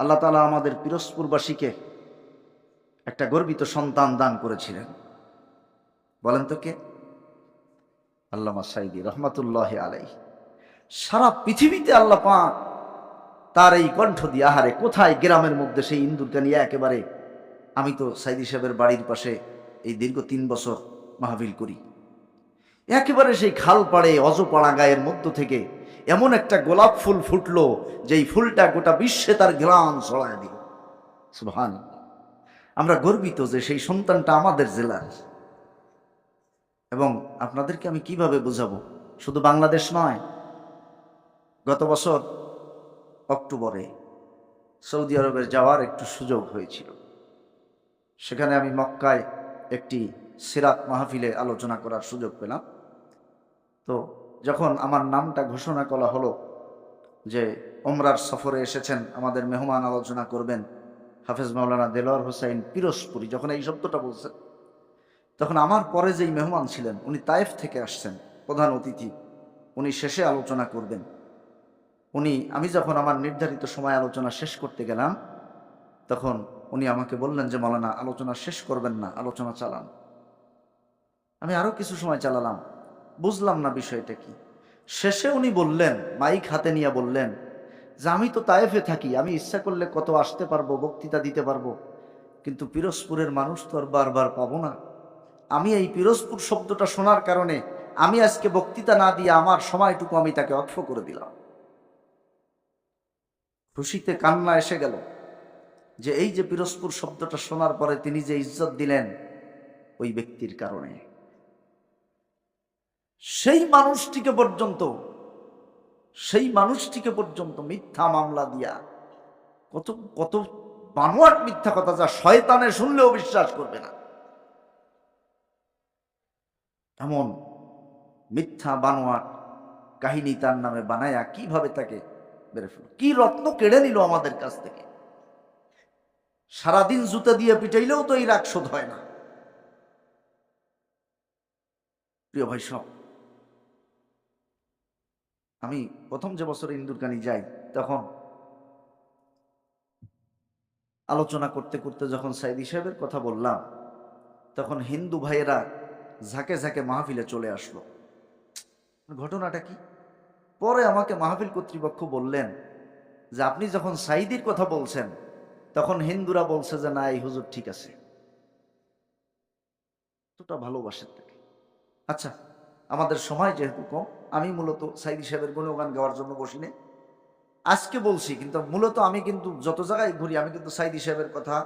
আল্লাহ তালা আমাদের পিরোজপুরবাসীকে একটা গর্বিত সন্তান দান করেছিলেন। বলেন তো কে? আল্লামা সাইদি রহমাতুল্লাহ আলাই সারা পৃথিবীতে আল্লাহ পাক তার এই কণ্ঠ দিয়ে, আহারে, কোথায় গ্রামের মধ্যে সেই ইন্দুরকে নিয়ে একেবারে আমি তো সাইদি সাহেবের বাড়ির পাশে এই দীর্ঘ তিন বছর মাহফিল করি। একেবারে সেই খাল পাড়ে অজপাড়া গায়ের মধ্য থেকে এমন একটা গোলাপ ফুল ফুটলো, যেই ফুলটা গোটা বিশ্বে তার গ্রাম ছড়ায় দিল। সুবহান। আমরা গর্বিত যে সেই সন্তানটা আমাদের জেলার। এবং আপনাদেরকে আমি কীভাবে বুঝাবো? শুধু বাংলাদেশ নয়, গত বছর অক্টোবরে সৌদি আরবের যাওয়ার একটু সুযোগ হয়েছিল। সেখানে আমি মক্কায় একটি সিরাত মাহফিলে আলোচনা করার সুযোগ পেলাম। তো যখন আমার নামটা ঘোষণা করা হলো যে ওমরার সফরে এসেছেন, আমাদের মেহমান আলোচনা করবেন হাফেজ মাওলানা দেলোয়ার হোসাইন পিরোজপুরি, যখন এই শব্দটা বলছেন, তখন আমার পরে যেই মেহমান ছিলেন, উনি তায়েফ থেকে আসছেন, প্রধান অতিথি, উনি শেষে আলোচনা করবেন। উনি, আমি যখন আমার নির্ধারিত সময় আলোচনা শেষ করতে গেলাম, তখন উনি আমাকে বললেন যে মৌলানা আলোচনা শেষ করবেন না, আলোচনা চালান। আমি আরও কিছু সময় চালালাম। বুঝলাম না বিষয়টা কি। শেষে উনি বললেন, মাইক হাতে নিয়ে বললেন, যে আমি তো তায়েফে থাকি, আমি ইচ্ছা করলে কত আসতে পারব, বক্তৃতা দিতে পারব, কিন্তু পিরোজপুরের মানুষ তো আর বারবার পাবো না। আমি এই পিরোজপুর শব্দটা শোনার কারণে আমি আজকে বক্তৃতা না দিয়ে আমার সময়টুকু আমি তাকে অক্ষ করে দিলাম। খুশিতে কান্না এসে গেল যে এই যে পিরোজপুর শব্দটা শোনার পরে তিনি যে ইজ্জত দিলেন, ওই ব্যক্তির কারণে। সেই মানুষটিকে পর্যন্ত, সেই মানুষটিকে পর্যন্ত মিথ্যা মামলা দিয়া, কত কত বানোয়াট মিথ্যা কথা যা শয়তানে শুনলেও বিশ্বাস করবে না। এমন মিথ্যা বানোয়াট কাহিনী তার নামে বানায়া কীভাবে তাকে বেড়ে ফেল কি রত্ন কেড়ে নিল আমাদের কাছ থেকে? সারাদিন জুতা দিয়ে পিটাইলেও তো এই রাগ শোধ হয় না। প্রিয় ভাই সব আমি প্রথম যে বছর ইন্দুরকানি যাই, তখন আলোচনা করতে করতে যখন সাইদি সাহেবের কথা বললাম, তখন হিন্দু ভাইয়েরা ঝাঁকে ঝাঁকে মাহফিলে চলে আসলো। ঘটনাটা কি? পরে আমাকে মাহফিল কর্তৃপক্ষ বললেন যে, আপনি যখন সাইদির কথা বলছেন, তখন হিন্দুরা বলছে যে, না, এই হুজুর ঠিক আছে। তোটা ভালোবাসেন তাকে। আচ্ছা আমাদের সময় যেহেতু কম আমি মূলত সাইদি সাহেবের গুণগান গাওয়ার জন্য বসি বসিনি। আজকে বলছি, কিন্তু মূলত আমি কিন্তু যত জায়গায় ঘুরি, আমি কিন্তু সাইদি সাহেবের কথা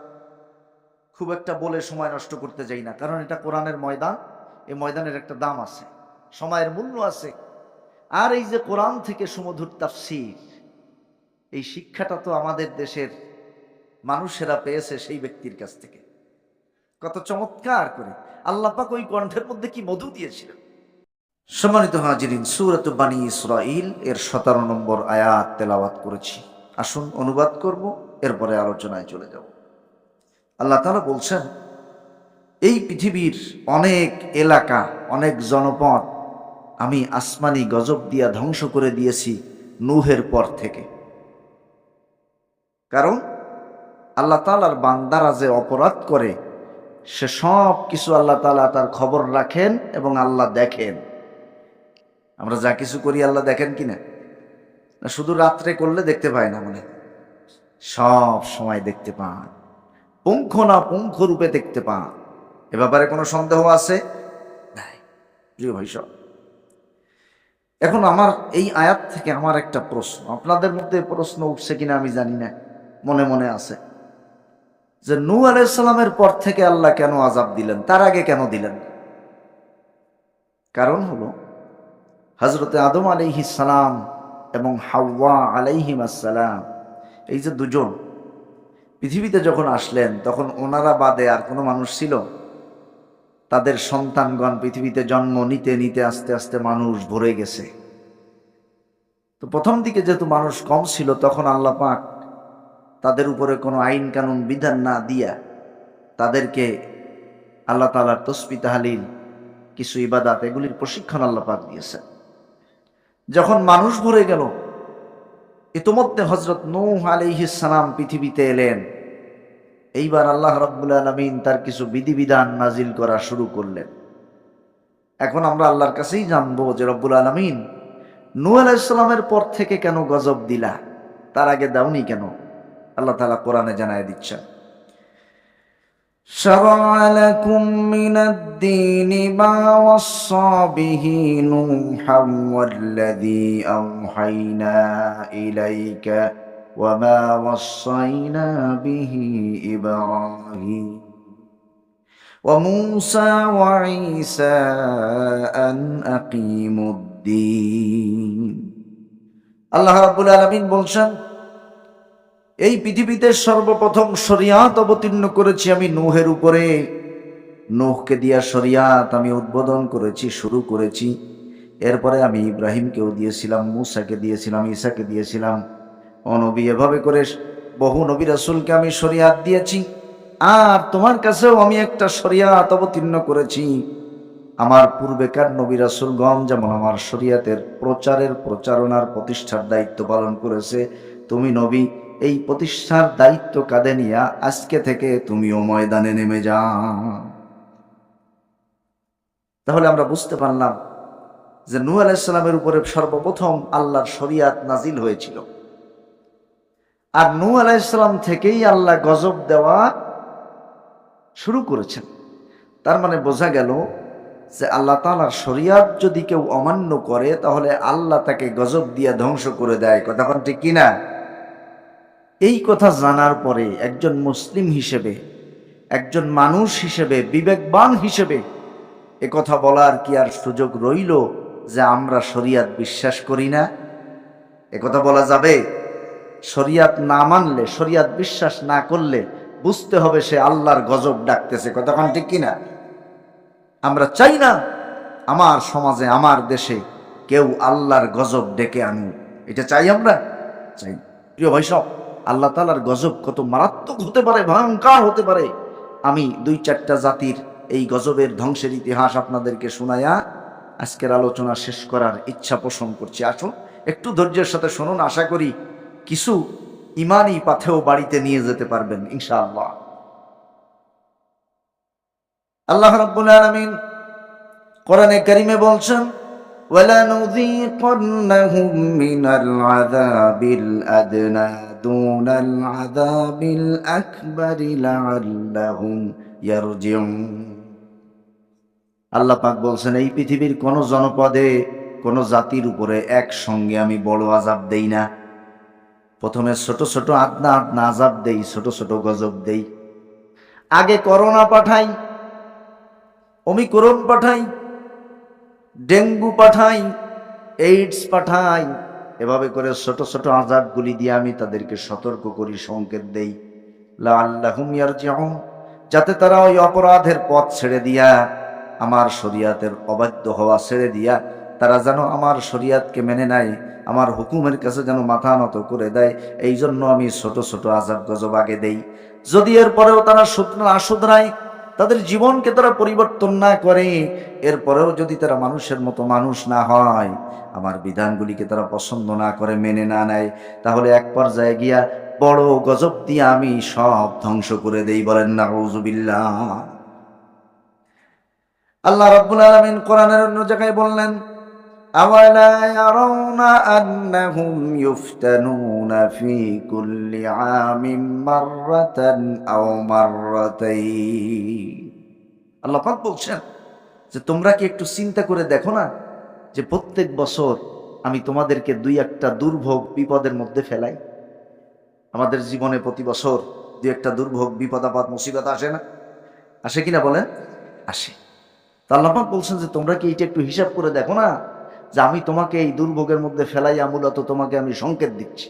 খুব একটা বলে সময় নষ্ট করতে যাই না, কারণ এটা কোরআনের ময়দান এই ময়দানের একটা দাম আছে, সময়ের মূল্য আছে। আর এই যে কোরআন থেকে সুমধুর তাফসির, এই শিক্ষাটা তো আমাদের দেশের মানুষেরা পেয়েছে সেই ব্যক্তির কাছ থেকে। কত চমৎকার করে। আল্লাপাক ওই কণ্ঠের মধ্যে কি মধু দিয়েছিলেন? সম্মানিত হাজিরিন, সুরত বানী ইসরাইল এর সতেরো নম্বর আয়াত তেলাওয়াত করেছি। আসুন অনুবাদ করব, এরপরে আলোচনায় চলে যাব। আল্লাহ তালা বলছেন, এই পৃথিবীর অনেক এলাকা, অনেক জনপদ আমি আসমানি গজব দিয়া ধ্বংস করে দিয়েছি নুহের পর থেকে। কারণ আল্লাহ তালার বান্দারা যে অপরাধ করে, সে সব কিছু আল্লাহ তালা তার খবর রাখেন এবং আল্লাহ দেখেন। আমরা যা কিছু করি আল্লাহ দেখেন কি না, শুধু রাত্রে করলে দেখতে পায় না মনে সব সময় দেখতে পান। পুঙ্খ না পুঙ্খ রূপে দেখতে পান। এ ব্যাপারে কোনো সন্দেহ আছে? এখন আমার এই আয়াত থেকে আমার একটা প্রশ্ন। আপনাদের মধ্যে প্রশ্ন উঠছে কিনা আমি জানি না। মনে মনে আছে। যে নূ আলাইসাল্লামের পর থেকে আল্লাহ কেন আজাব দিলেন? তার আগে কেন দিলেন? কারণ হলো হজরতে আদম আলাইহি সালাম এবং হাওয়া আলাইহিম আসসালাম, এই যে দুজন পৃথিবীতে যখন আসলেন, তখন ওনারা বাদে আর কোনো মানুষ ছিল? তাদের সন্তানগণ পৃথিবীতে জন্ম নিতে নিতে, আস্তে আস্তে মানুষ ভরে গেছে। তো প্রথম দিকে যেহেতু মানুষ কম ছিল, তখন আল্লাহ পাক তাদের উপরে কোনো আইন কানুন, বিধান না দিয়া তাদেরকে আল্লাহ তালার তসবি কিছু ইবাদাত, এগুলির প্রশিক্ষণ আল্লাহ পাক দিয়েছে যখন মানুষ ভরে গেল, ইতোমধ্যে হজরত নূহ আলাইহিসালাম পৃথিবীতে এলেন। এইবার আল্লাহ রব্বুল আলমিন তার কিছু বিধিবিধান নাজিল করা শুরু করলেন। এখন আমরা আল্লাহর কাছেই জানব যে রব্বুল আলমিন নূ আলাইসালামের পর থেকে কেন গজব দিলা, তার আগে দাওনি কেন? আল্লাহ তালা কোরআনে জানায় দিচ্ছেন। شرع لكم من الدين ما وصى به نوحا والذي أوحينا إليك وما وصينا به إبراهيم وموسى وعيسى أن أقيموا الدين الله رب العالمين بلشن এই পৃথিবীতে সর্বপ্রথম শরিয়াত অবতীর্ণ করেছি আমি নোহের উপরে। নোহকে দিয়া শরিয়াত আমি উদ্বোধন করেছি, শুরু করেছি। এরপরে আমি ইব্রাহিমকেও দিয়েছিলাম, মুসাকে দিয়েছিলাম ঈসাকে দিয়েছিলাম। অনবী এভাবে করে বহু নবী রাসুলকে আমি শরিয়াত দিয়েছি। আর তোমার কাছেও আমি একটা শরিয়াত অবতীর্ণ করেছি। আমার পূর্বেকার নবী রাসুলগণ যেমন আমার শরিয়াতের প্রচারের প্রচারণার প্রতিষ্ঠার দায়িত্ব পালন করেছে, তুমি নবী এই প্রতিষ্ঠার দায়িত্ব কাঁধে নিয়া আজকে থেকে তুমিও ময়দানে নেমে যাও। তাহলে আমরা বুঝতে পারলাম যে নূ আলাইসালামের উপরে সর্বপ্রথম আল্লাহর শরিয়াত নাজিল হয়েছিল। আর নূ আলাইসালাম থেকেই আল্লাহ গজব দেওয়া শুরু করেছেন। তার মানে বোঝা গেল যে আল্লাহ তালার শরিয়াত যদি কেউ অমান্য করে, তাহলে আল্লাহ তাকে গজব দিয়ে ধ্বংস করে দেয়। কথা ঠিক কিনা? এই কথা জানার পরে একজন মুসলিম হিসেবে, একজন মানুষ হিসেবে, বিবেকবান হিসেবে এ কথা বলার কি আর সুযোগ রইল যে আমরা শরিয়াত বিশ্বাস করি না? এ কথা বলা যাবে। শরিয়াত না মানলে, শরিয়াত বিশ্বাস না করলে বুঝতে হবে সে আল্লাহর গজব ডাকতেছে। কতক্ষণ ঠিক কিনা? আমরা চাই না আমার সমাজে, আমার দেশে কেউ আল্লাহর গজব ডেকে আনুক। এটা চাই আমরা? চাই প্রিয় ভাই সব আল্লাহ তালার গজব কত মারাত্মক হতে পারে, ভয়ঙ্কর হতে পারে। আমি দুই চারটা জাতির এই গজবের ধ্বংসের ইতিহাস আপনাদেরকে শোনায়া আজকের আলোচনা শেষ করার ইচ্ছা পোষণ করছি। আসুন, একটু ধৈর্যের সাথে শুনুন। আশা করি কিছু ইমানই পাথেও বাড়িতে নিয়ে যেতে পারবেন, ইনশাআল্লাহ। আল্লাহ রাব্বুল আলামিন কোরআনে কারিমে বলছেন ওয়ালা নুযীকান্নাহুম মিনাল আযাবিল আদনা دون العذاب الأكبر لعلهم يرجعون আল্লাহ পাক বলছেন এই পৃথিবীর কোন জনপদে কোন জাতির উপরে একসঙ্গে আমি বড় আজাব দেই না প্রথমে ছোট ছোট আদনা আদনা আজাব দেই ছোট ছোট গজব দেই আগে করোনা পাঠাই অমিকরণ পাঠাই ডেঙ্গু পাঠাই এইডস পাঠাই এভাবে করে ছোট ছোট আজাবগুলি দিয়ে আমি তাদেরকে সতর্ক করি, সংকেত দেই। যাতে তারা ওই অপরাধের পথ ছেড়ে দিয়া, আমার শরিয়াতের অবাধ্য হওয়া ছেড়ে দিয়া, তারা যেন আমার শরিয়াতকে মেনে নেয়, আমার হুকুমের কাছে যেন মাথা নত করে দেয় এই জন্য আমি ছোট ছোট আজাব গজব আগে দেই। যদি এরপরেও তারা শুধরা শুধরায় তাদের জীবনকে তারা পরিবর্তন না করে। এরপরেও যদি তারা মানুষের মতো মানুষ না হয়, আমার বিধানগুলিকে তারা পছন্দ না করে, মেনে না নেয়, তাহলে এক পর্যায়ে গিয়া বড় গজব দিয়ে আমি সব ধ্বংস করে দেই বলেন না রৌজুবিল্লাহ আল্লাহ রাব্বুল আলমিন কোরআনের অন্য জায়গায় বললেন أولا يرون أنهم يفتنون في كل عام مرة أو مرتين আল্লাহ পাক বলছেন যে তোমরা কি একটু চিন্তা করে দেখো না যে প্রত্যেক বছর আমি তোমাদেরকে দুই একটা দুর্ভোগ বিপদের মধ্যে ফেলাই আমাদের জীবনে প্রতি বছর দুই একটা দুর্ভোগ বিপদ আপদ মুসিবত আসে না আসে কিনা বলেন আসে তা আল্লাহ পাক বলছেন যে তোমরা কি এটা একটু হিসাব করে দেখো না যে আমি তোমাকে এই দুর্ভোগের মধ্যে ফেলাই মূলত তোমাকে আমি সংকেত দিচ্ছি।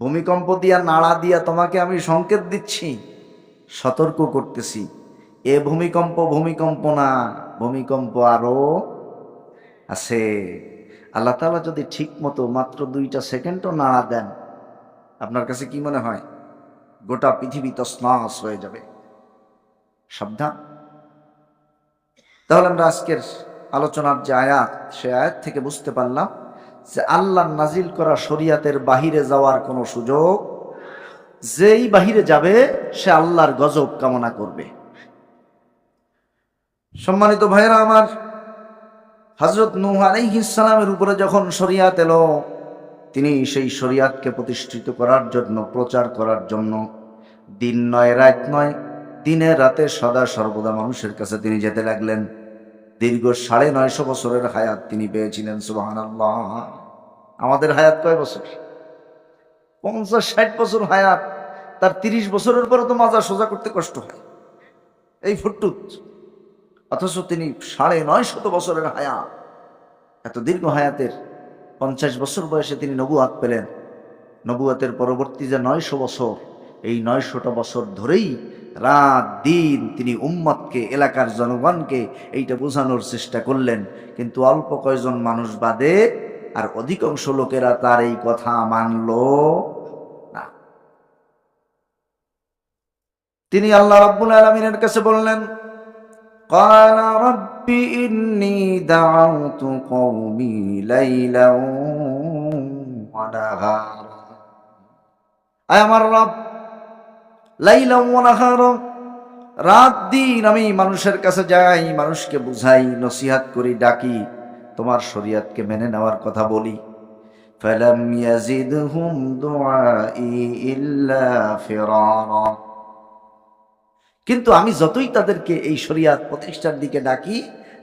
ভূমিকম্প দিয়া নাড়া দিয়া তোমাকে আমি সংকেত দিচ্ছি। সতর্ক করতেছি। এ ভূমিকম্প ভূমিকম্প না, ভূমিকম্প আরও আছে। আল্লাহ তালা যদি ঠিক মতো মাত্র দুইটা সেকেন্ডও নাড়া দেন, আপনার কাছে কি মনে হয়? গোটা পৃথিবী তসনাস হয়ে যাবে। সাবধান। তাহলে আমরা আজকের আলোচনার যে আয়াত, সে আয়াত থেকে বুঝতে পারলাম যে আল্লাহ নাজিল করা শরিয়াতের বাহিরে যাওয়ার কোনো সুযোগ, যেই বাহিরে যাবে, সে আল্লাহর গজব কামনা করবে। সম্মানিত ভাইরা আমার হজরত নূহ উপরে যখন শরিয়াত এলো, তিনি সেই শরিয়াতকে প্রতিষ্ঠিত করার জন্য, প্রচার করার জন্য, দিন নয়, রাত নয় দিনে রাতে সদা সর্বদা মানুষের কাছে তিনি যেতে লাগলেন। দীর্ঘ সাড়ে নয়শো বছরের হায়াত তিনি পেয়েছিলেন সুবাহান আমাদের হায়াত কয় বছর? পঞ্চাশ, ষাট বছর হায়াত, তার তিরিশ বছরের পরে তো মাজা সোজা করতে কষ্ট হয়। এই ফুটুত। অথচ তিনি সাড়ে নয় শত বছরের হায়াত, এত দীর্ঘ হায়াতের পঞ্চাশ বছর বয়সে তিনি নবুয়াত পেলেন। নবুয়াতের পরবর্তী যে নয়শো বছর, এই নয়শোটা বছর ধরেই রাত দিন তিনি উম্মতকে এলাকার জনগণকে এইটা বোঝানোর চেষ্টা করলেন কিন্তু অল্প কয়জন মানুষ বাদে আর অধিকাংশ লোকেরা তার এই কথা মানল না তিনি আল্লাহ রাব্বুল আলমিনের কাছে বললেন قال رب إني دعوت قومي ليلا ونهارا আয় আমার রব লাইলা ওয়ানাহারা রাত দিন আমি মানুষের কাছে যাই, মানুষকে বুঝাই, নসিহাত করি, ডাকি, তোমার শরিয়াতকে মেনে নেওয়ার কথা বলি। কিন্তু আমি যতই তাদেরকে এই শরিয়াত প্রতিষ্ঠার দিকে ডাকি,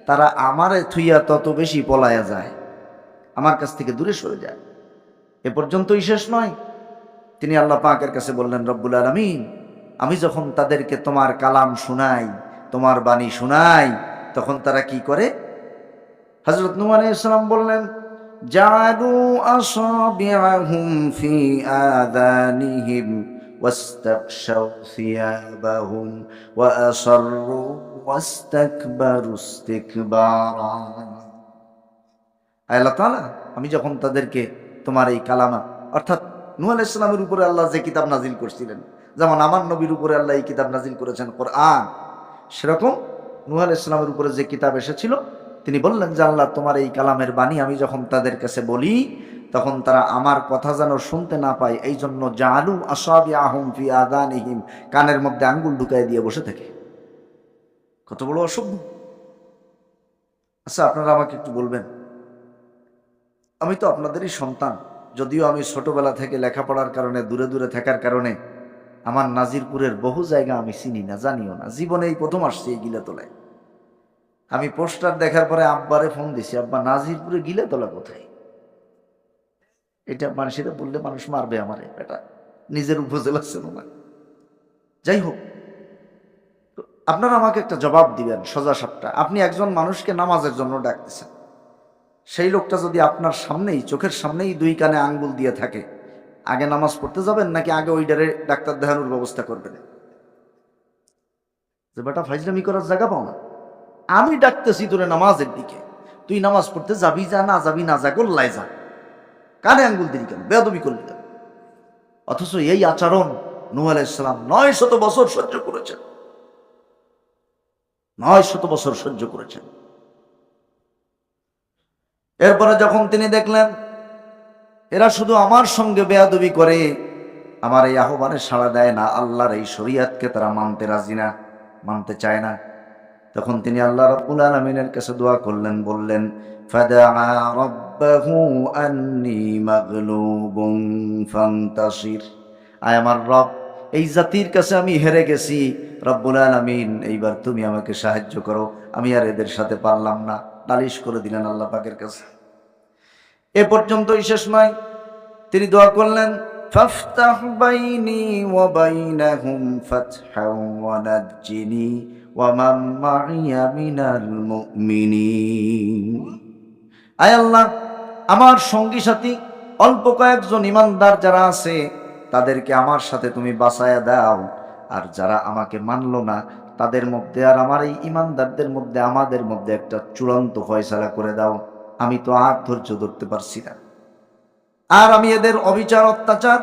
তারা আমারে থুইয়া তত বেশি পলায়া যায়, আমার কাছ থেকে দূরে সরে যায়। এ পর্যন্তই শেষ নয়। তিনি আল্লাহ পাকের কাছে বললেন, রব্বুল আলমিন আমি যখন তাদেরকে তোমার কালাম শুনাই তোমার বাণী শুনাই তখন তারা কি করে হজরত নুমান ইসলাম বললেন জাদু আসাবিআহুম ফি আদানিহিম واستغشوا ثيابهم وأصروا واستكبروا استكبارا আল্লাহ তাআলা আমি যখন তাদেরকে তোমার এই কালামা অর্থাৎ নূহ আলাইহিস সালামের উপরে আল্লাহ যে কিতাব নাজিল করছিলেন যেমন আমার নবীর উপরে আল্লাহ এই কিতাব নাজিল করেছেন কোরআন, সেরকম নূহ আলাইহিস সালামের উপরে যে কিতাব এসেছিল, তিনি বললেন যে আল্লাহ তোমার এই কালামের বাণী আমি যখন তাদের কাছে বলি, তখন তারা আমার কথা যেন শুনতে না পায় এই জন্য জালু আসাবি আহম ফি আদানিহিম কানের মধ্যে আঙ্গুল ঢুকাই দিয়ে বসে থাকে। কত বড় অসভ্য। আচ্ছা আপনারা আমাকে একটু বলবেন, আমি তো আপনাদেরই সন্তান, যদিও আমি ছোটবেলা থেকে লেখাপড়ার কারণে, দূরে দূরে থাকার কারণে আমার নাজিরপুরের বহু জায়গা আমি চিনি না, জানিও না। জীবনে এই প্রথম আসছি এই গিলাতলায়। আমি পোস্টার দেখার পরে আব্বারে ফোন দিছি, আব্বা, নাজিরপুরে গিলাতলা কোথায়? এটা মানুষেরা বললে মানুষ মারবে আমারে এটা নিজের উপজেলা ছিল না যাই হোক আপনারা আমাকে একটা জবাব দিবেন সোজা সাপটা। আপনি একজন মানুষকে নামাজের জন্য ডাকতেছেন। সেই লোকটা যদি আপনার সামনেই, চোখের সামনেই দুই কানে আঙ্গুল দিয়ে থাকে আগে নামাজ পড়তে যাবেন নাকি আগে ওই ডারে ডাক্তার দেখানোর ব্যবস্থা করবেন? যে বেটা ফাইজলামি করার জায়গা পাও না। আমি ডাকতেছি তোরে নামাজের দিকে। তুই নামাজ পড়তে যাবি যা, না যাবি, না যা, গোল্লায় যা। কানে আঙ্গুল দিলি কেন? বেদবি করলি কেন? অথচ এই আচরণ নূহ আলাইসালাম নয় শত বছর সহ্য করেছেন। নয় শত বছর সহ্য করেছেন। এরপরে যখন তিনি দেখলেন এরা শুধু আমার সঙ্গে বেয়াদবি করে। আমার এই আহ্বানে সাড়া দেয় না আল্লাহর এই শরিয়াতকে তারা মানতে রাজি না, মানতে চায় না। তখন তিনি আল্লাহ রব্বুল আলমিনের কাছে দোয়া করলেন, বললেন আয় আমার রব, এই জাতির কাছে আমি হেরে গেছি। রব্বুল আলমিন, এইবার তুমি আমাকে সাহায্য করো। আমি আর এদের সাথে পারলাম না। নালিশ করে দিলেন আল্লাহ পাকের কাছে। এ পর্যন্তই শেষ নয়। তিনি দোয়া করলেন আয় আল্লাহ, আমার সঙ্গী সাথী, অল্প কয়েকজন ইমানদার যারা আছে, তাদেরকে আমার সাথে তুমি বাঁচায়া দাও। আর যারা আমাকে মানলো না, তাদের মধ্যে আর আমার এই ইমানদারদের মধ্যে, আমাদের মধ্যে একটা চূড়ান্ত ফয়সালা করে দাও। আমি তো আর ধৈর্য ধরতে পারছি না। আর আমি এদের অবিচার, অত্যাচার,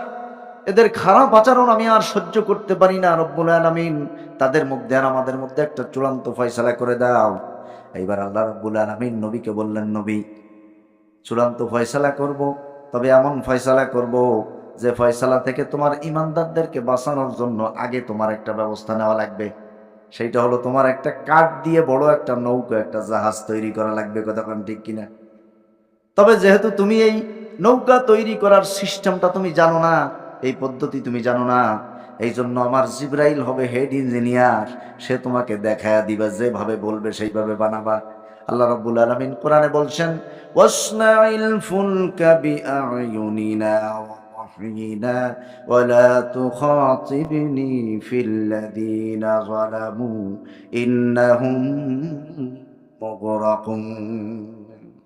এদের খারাপ আচরণ আমি আর সহ্য করতে পারি না, রব্বুল আলমিন। তাদের মধ্যে আর আমাদের মধ্যে একটা চূড়ান্ত ফয়সালা করে দাও। এইবার আল্লাহ রব্বুল আলমিন নবীকে বললেন, নবী, চূড়ান্ত ফয়সালা করব, তবে এমন ফয়সালা করব যে ফয়সালা থেকে তোমার ইমানদারদেরকে বাঁচানোর জন্য আগে তোমার একটা ব্যবস্থা নেওয়া লাগবে। সেইটা হলো তোমার একটা কাঠ দিয়ে বড় একটা নৌকা, একটা জাহাজ তৈরি করা লাগবে। কতক্ষণ ঠিক কিনা? তবে যেহেতু তুমি এই নৌকা তৈরি করার সিস্টেমটা তুমি জানো না, এই পদ্ধতি তুমি জানো না এই জন্য আমার জিব্রাইল হবে হেড ইঞ্জিনিয়ার। সে তোমাকে দেখায়া দিবা, যেভাবে বলবে সেইভাবে বানাবা। আল্লাহ রাব্বুল আলামিন কোরআনে বলছেন ফুলকা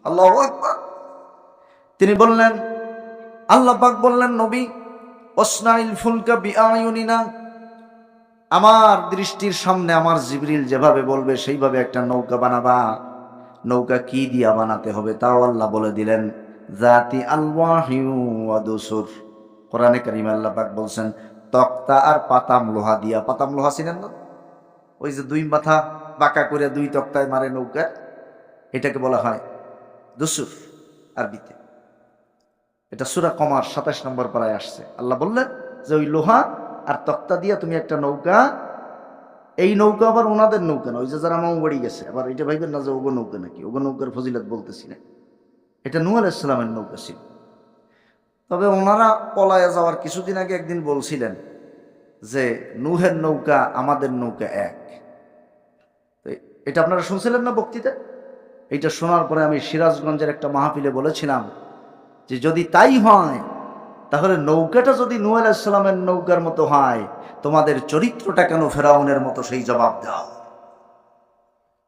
আল্লাহু আকবার। তিনি বললেন, আল্লাহ পাক বললেন, নবী, ওসনাইল ফুলকা বিআয়ুনিনা আমার দৃষ্টির সামনে আমার জিবরিল যেভাবে বলবে, সেইভাবে একটা নৌকা বানাবা। নৌকা কি দিয়া বানাতে হবে তাও আল্লাহ বলে দিলেন জাতি আল্লাহুর কোরআনে কারিম আল্লাহ পাক বলছেন, তক্তা আর পাতাম লোহা দিয়া। পাতাম লোহা ছিলেন না? ওই যে দুই মাথা বাঁকা করে দুই তক্তায় মারে নৌকা, এটাকে বলা হয় দুসুর আরবিতে। এটা সুরা কমার সাতাশ নম্বর পাড়ায় আসছে। আল্লাহ বললেন, যে ওই লোহা আর তক্তা দিয়ে তুমি একটা নৌকা, এই নৌকা আবার ওনাদের নৌকা না, ওই যে যারা মামু গেছে। আবার এটা ভাইবেন না যে ওগো নৌকা নাকি? ওগো নৌকার ফজিলত বলতেছি না। এটা নূ আল ইসলামের নৌকা ছিল। তবে ওনারা পলায় যাওয়ার কিছুদিন আগে একদিন বলছিলেন যে, নুহের নৌকা আমাদের নৌকা এক। এটা আপনারা শুনছিলেন না বক্তৃতা এইটা শোনার পরে আমি সিরাজগঞ্জের একটা মাহফিলে বলেছিলাম যে যদি তাই হয়, তাহলে নৌকাটা যদি নুয়েল আলাইসাল্লামের নৌকার মতো হয়, তোমাদের চরিত্রটা কেন ফেরাউনের মতো সেই জবাব দাও।